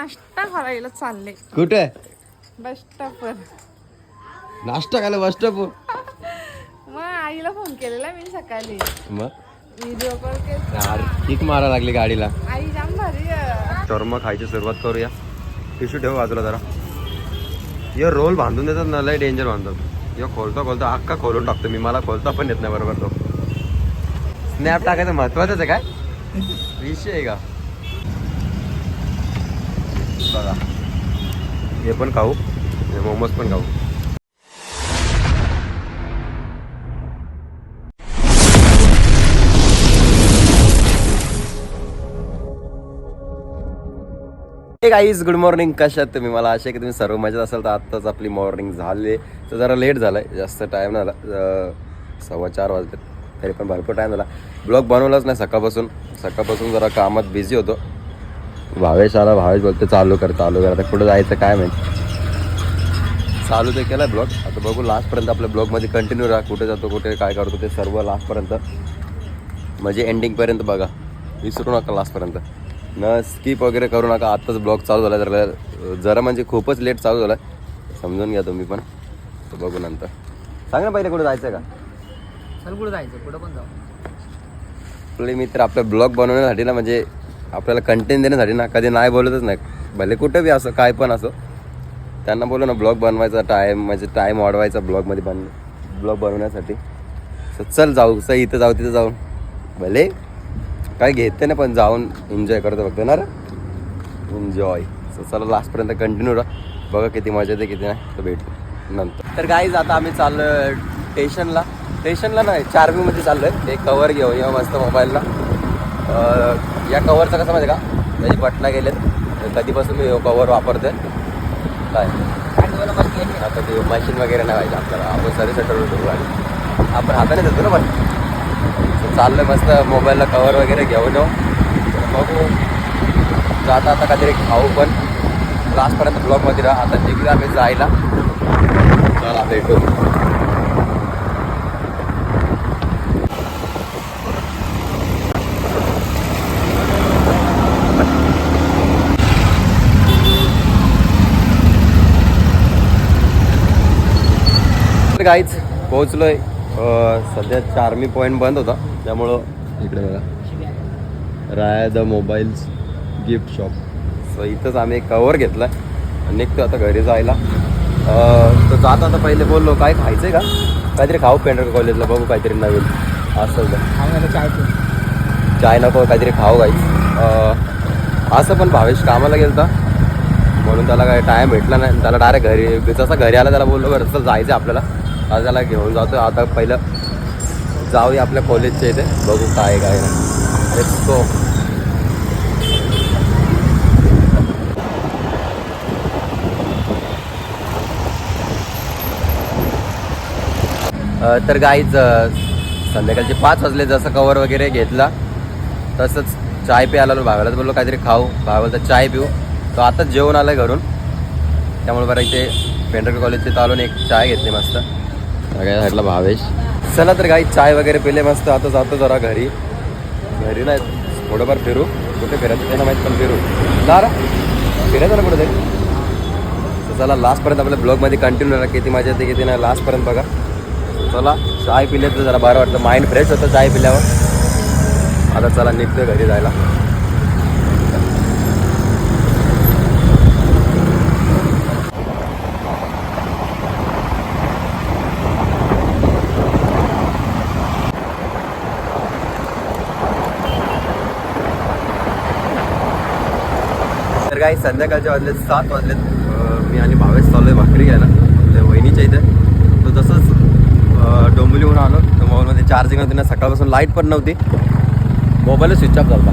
नाश्ता करायला चालले. कुठे? बस स्टॉपवर नाश्ता खायला बस स्टॉप मग आईला फोन केलेला मी सकाळी. मग? व्हिडिओ कॉल केला यार किक मारा लागली गाडीला. आई जाम भारी आहे. शॉर्मा खायची सुरुवात करूया. टिश्यू ठेव बाजूला जरा. यो रोल बांधून देतात ना लय डेंजर बांधतात. यो खोलता खोलता अख्खा खोलून टाकतो मी. मला खोलता पण येत नाही बरोबर तो. स्नॅप टाकायचं महत्वाचं आहे काय? विषय आहे का? बघा. हे पण खाऊ. हे मोमोज पण खाऊ. हे गाईज गुड मॉर्निंग कशात तुम्ही? मला आशा की तुम्ही सर्व मजेत असाल. तर आत्ताच आपली मॉर्निंग झाली. तर जरा लेट झालाय. जास्त टाईम झाला. सव्वा चार वाजले. तरी पण भरपूर टाईम झाला. ब्लॉग बनवलाच नाही सकाळपासून. सकाळपासून जरा कामात बिझी होतो. भावेश आला भावेश बोलतो चालू कर चालू कर. आता कुठं जायचं काय माहिती? चालू ते केलं ब्लॉग. आता बघू लास्टपर्यंत आपल्या ब्लॉगमध्ये कंटिन्यू राहा. कुठे जातो कुठे काय करतो ते सर्व लास्टपर्यंत. म्हणजे एंडिंगपर्यंत बघा. विसरू नका लास्टपर्यंत. न स्किप वगैरे करू नका. आत्ताच ब्लॉग चालू झाला तर जरा म्हणजे खूपच लेट चालू झाला समजून घ्या तुम्ही पण. तर बघू नंतर. सांग ना पहिले कुठे जायचं का? चल कुठं जायचं? कुठं पण जाऊ. आपले मित्र आपलं ब्लॉग बनवण्यासाठी ना म्हणजे आपल्याला कंटेंट देण्यासाठी ना कधी नाही बोलतच नाही. भले कुठं बी असं काय पण असो त्यांना बोलू ना ब्लॉग बनवायचा टाईम म्हणजे टाईम वाढवायचा ब्लॉगमध्ये बन ब्लॉग बनवण्यासाठी. So, चल जाऊ स इथं जाऊ तिथं जाऊ. भले काय घेते ना पण जाऊन एन्जॉय करतो फक्त ना एन्जॉय सो चला लास्टपर्यंत कंटिन्यू राहा. बघा किती मजा येते किती नाही. तर भेटू. नंतर. तर गाईज आता आम्ही चाललो स्टेशनला स्टेशनला नाही चार चारवीमध्ये चाललो आहे एक कवर घेऊ या मस्त मोबाईलला या कवरचं कसं माहिती आहे का? त्याची बटणं गेलेत. कधीपासून मी कवर वापरते काय? आता ते मशीन वगैरे नाही पाहिजे आपल्याला. आपण सर्विस सेटर करू गाडी आपण हाताने देतो ना पण. चाललं मस्त मोबाईलला कवर वगैरे घेऊन येऊ. बघू. जाता आता काहीतरी खाऊ पण. लास्टपर्यंत ब्लॉगमध्ये राहा. आता जिकडे आम्ही जायला. चला भेटू. तर काहीच पोहोचलोय. सध्या चार्मी पॉईंट बंद होता. त्यामुळं इकडे बघा. Rai the mobiles gift shop. So इथंच आम्ही एक कवर घेतला आणि निघतो आता घरी जायला. तर जात आता पहिले बोललो काय खायचं आहे का? काहीतरी खाऊ पेंडर कॉलेजला बघू काहीतरी नवीन. असं चाय चाय नको काहीतरी खाऊ गाईच असं पण भावेश कामाला गेलता. म्हणून त्याला काय टाईम भेटला नाही. त्याला डायरेक्ट घरी जसा घरी आला त्याला बोललो बरं चल जायचं आपल्याला. त्याला घेऊन जातो आता पहिलं जाऊया आपल्या कॉलेजच्या इथे. बघू काय काय तो तर गाईच संध्याकाळचे पाच वाजले. जसं कवर वगैरे घेतला तसंच चाय प्यायला आलो. भावाला बोललो काहीतरी खाऊ. भावाला तर चाय पिऊ. तो आताच जेवण आलं घरून. त्यामुळे बरं इथे पेंढरकर कॉलेजचे चालून एक चाय घेतली मस्त. सगळ्या साईडला भावेश. चला तर काही चाय वगैरे पिले मस्त. आता जातो जरा घरी. घरी नाही थोडंफार फिरू. कुठे फिरायचं त्यांना ना माहीत पण फिरू. ना रा. फिरायचं ना कुठे तरी चला लास्टपर्यंत आपल्या ब्लॉगमध्ये कंटिन्यू राहा. किती मजा येते किती नाही लास्टपर्यंत बघा. चला चाय पिले तर जरा बरं वाटतं. माइंड फ्रेश होतं चाय पिल्यावर. आता चला निघतो घरी जायला. काय संध्याकाळच्या वाजलेत सात वाजलेत मी आणि भावेश चालू आहे भाकरी घ्यायला. आपल्या वहिनीच्या इथे. तो तसंच अं, डोंबिवलीहून आलो. तर मोबाईलमध्ये चार्जिंग नव्हती ना सकाळपासून लाइट पण नव्हती. मोबाईल स्विच ऑफ झाला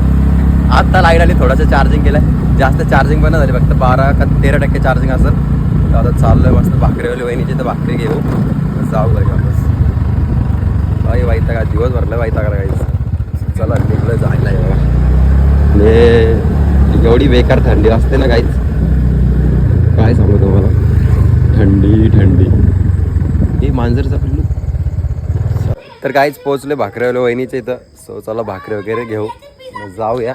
आत्ता लाइट आली थोडंसं चार्जिंग केलं जास्त चार्जिंग पण नाही झाली फक्त बारा का तेरा टक्के चार्जिंग असेल तर आता चाललोय मस्त भाकरीवाली वहिनीची तर भाकरी घेऊ जाऊ घरी वापस. काही वाईट का दिवस भरला वाईट का काही चला निघलं जायला. एवढी बेकार थंडी असते ना काहीच काय सांगू तुम्हाला? थंडी थंडी. हे मांजरचा पिल्लू. तर काहीच पोचले भाकऱ्यावाल्या वहिनीच्या इथं. सो चला भाकरी वगैरे घेऊ. जाऊया.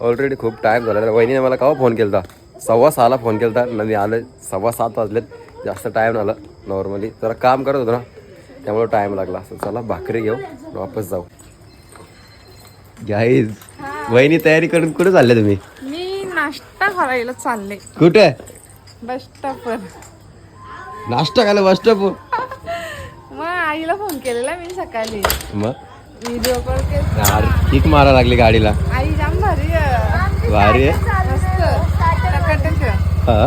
ऑलरेडी खूप टाईम झाला. वहिनीने मला केव्हा फोन केला सव्वा सहाला फोन केला होता मी आलं सव्वा सात वाजलेत. जास्त टाईम झाला नॉर्मली जरा काम करत होतो ना त्यामुळे टाईम लागला. असं चला भाकरी घेऊ. वापस जाऊ. गाईज वहिनी तयारी करून कुठे चालले तुम्ही? मी नाश्ता करायला चालले. कुठे? बस स्टॉपवर नाश्ता खायला बस स्टॉप मग आईला फोन केलेला मी सकाळी. मग? व्हिडिओ कॉल केला. यार किक मारा लागली गाडीला. आई जाम भारी आहे. भारी आहे? मस्त. टकाटक. हा?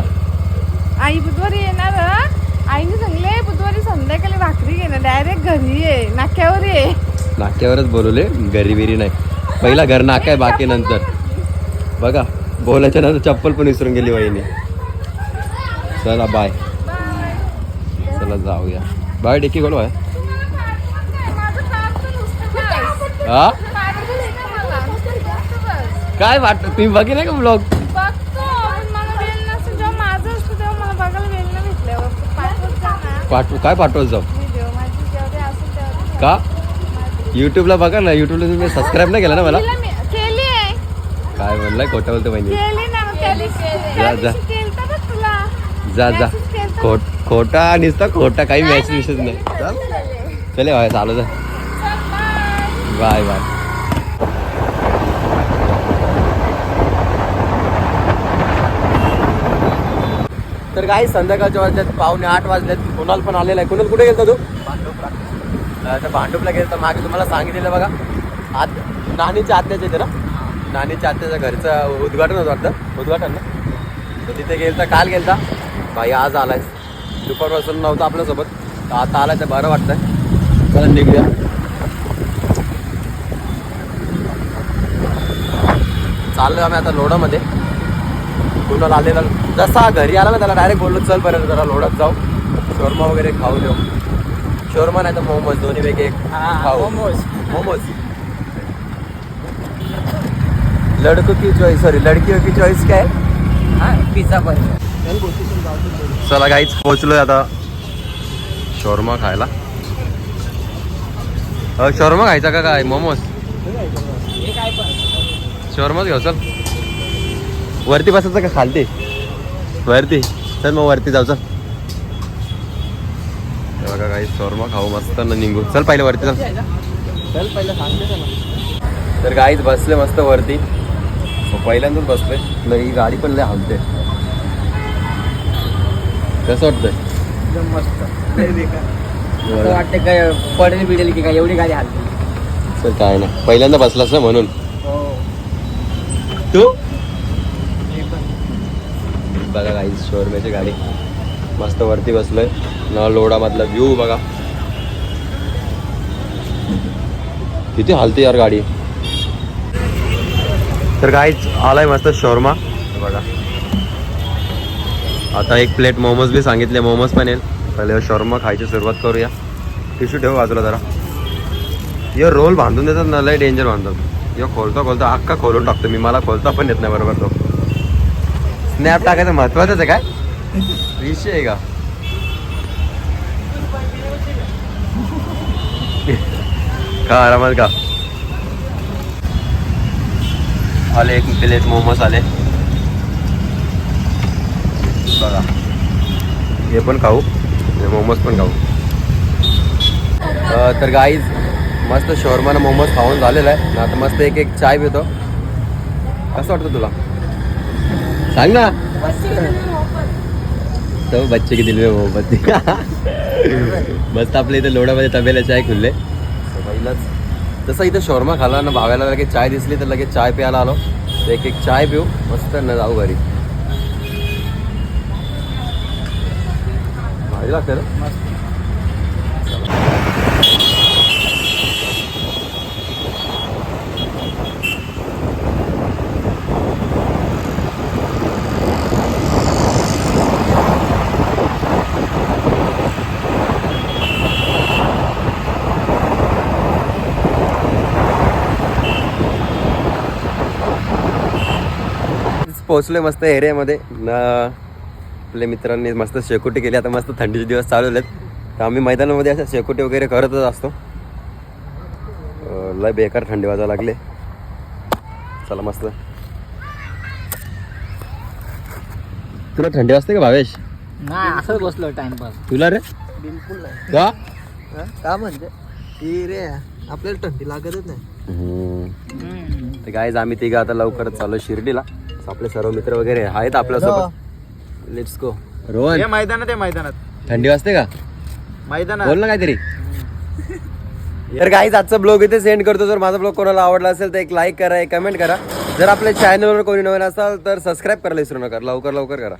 आई बुधवारी येणार हं? आईने सांगले बुधवारी संध्याकाळी भाकरी घेणार. डायरेक्ट घरी ये नाक्यावर ये. नाक्यावरच बोलवले घरी बिरी नाही. पहिला घर नाका आहे बाकी नंतर. बघा बोलायच्या नंतर चप्पल पण विसरून गेली वहिनी. चला बाय चला जाऊया. बाय डिकी बोलवा. हा? काय वाटत तुम्ही बघी नाही का ब्लॉग पाठव काय पाठवत जाऊ? का? युट्यूबला बघा ना युट्यूबला तुम्ही सबस्क्राईब नाही केलं ना मला? काय म्हणलाय खोटं बोलतो त्या जा, जा. खोट खोटा नुसता खोटा काही मॅच विषयच नाही चल. चले बाय चालू जा बाय बाय. तर काही संध्याकाळच्या वाजल्यात पावणे आठ वाजल्यात कुणाल पण आलेला आहे. कुणाल कुठे गेलता तू? तर भांडूपला गेलं तर मागे तुम्हाला सांगितलेलं बघा. आत नानीच्या आत्याच्या इथे ना? नानीच्या आत्याच्या घरचं उद्घाटन होतं वाटतं. उद्घाटन ना? तर तिथे गेलता काल गेलता. भाई आज आलाय दुपारपासून नव्हता आपल्यासोबत. तर आता आलाय तर बरं वाटतंय. चला निघूया. चाललो आम्ही आता लोडामध्ये कुणाला आलेला जसा घरी आला ना त्याला डायरेक्ट बोललो चल बरं जरा लोडात जाऊ. शोरमा वगैरे खाऊ देऊ शोरमा नाही तर मोमोज दोन्ही पैकी एक खाऊ. मोमोज. मोमोज. लडको की चॉईस सॉरी लडकी की चॉईस काय? हा पिझ्झा पण. चला काहीच पोहोचलोय आता शोरमा खायला. शोरमा खायचा का काय? मोमोज? शोरमाच घेऊ चल. वरती बसायचं का खालती? वरती. चल मग वरती जाऊ चल. बघा काही शोरमा खाऊ मस्त न निघू चल पहिले वरती चल. चल पहिलं सांगते तर गाईच बसले मस्त वरती. So, पहिल्यांदाच बसले लय ही गाडी पण लय हलते. कसं वाटतंय? एकदम मस्त. वाटतं काय पडेल बिडेल की काय एवढी गाडी हलते. चल काय नाही. पहिल्यांदा बसलास ना म्हणून. हो. तू? हे बघा काही शोरम्याची गाडी. मस्त वरती बसलोय. न लोडामधला व्ह्यू बघा. किती हालते यार गाडी. तर काहीच आलाय मस्त शोरमा. बघा. आता एक प्लेट मोमोज बी सांगितले मोमोज पण येईल. पहिले शोरमा खायची सुरुवात करूया. टिश्यू ठेव बाजूला जरा. यो रोल बांधून देतात ना लय डेंजर बांधतात. यो खोलता खोलता अख्खा खोलून टाकतो मी. मला खोलता पण येत नाही बरोबर तो. स्नॅप टाकायचं महत्वाचंच आहे काय? विषय आहे का का आरामात का आले एक प्लेट मोमोज आले बघा हे पण खाऊ मोमोज पण खाऊ तर गाईज मस्त शोरमानं मोमोज खाऊन झालेलं आहे ना आता मस्त एक एक चाय पितो कसं वाटतं तुला सांग ना तो बच्चे की दिल में मोहब्बत मस्त आपल्या इथे लोणामध्ये तबेला चाय खुलले. पहिलाच. जसं इथं शोरमा खाला ना भाव्याला लगेच चाय दिसली तर लगेच चाय प्यायला आलो. तर एक एक चाय पिऊ मस्त न जाऊ घरी. भारी लागते ना? पोहोचलोय मस्त एरियामध्ये. न आपल्या मित्रांनी मस्त शेकोटी केली. आता मस्त थंडीचे दिवस चालू चालवलेत तर आम्ही मैदानामध्ये असं शेकोटी वगैरे करतच असतो. लय बेकार थंडी वाजायला लागले. चला मस्त. तुला थंडी वाजते का भावेश? असंच बसलो टाइमपास. तुला रे? बिलकुल का? हा? की म्हणजे? रे आपल्याला थंडी लागतच नाही. तर गायज आम्ही तिघं आता लवकरच चाललो शिर्डीला. आपले सर्व मित्र वगैरे आहेत आपल्यासोबत. Let's go Rohan. मैदानात आहे मैदानात. थंडी वाजते का? मैदानात. बोल ना काहीतरी. तर काहीच आजचा ब्लॉग इथे सेंड करतो. जर माझा ब्लॉग कोणाला आवडला असेल तर एक लाईक करा एक कमेंट करा. जर आपल्या चॅनलवर कोणी नवीन असाल तर सबस्क्राईब करायला विसरू नका. लवकर लवकर करा.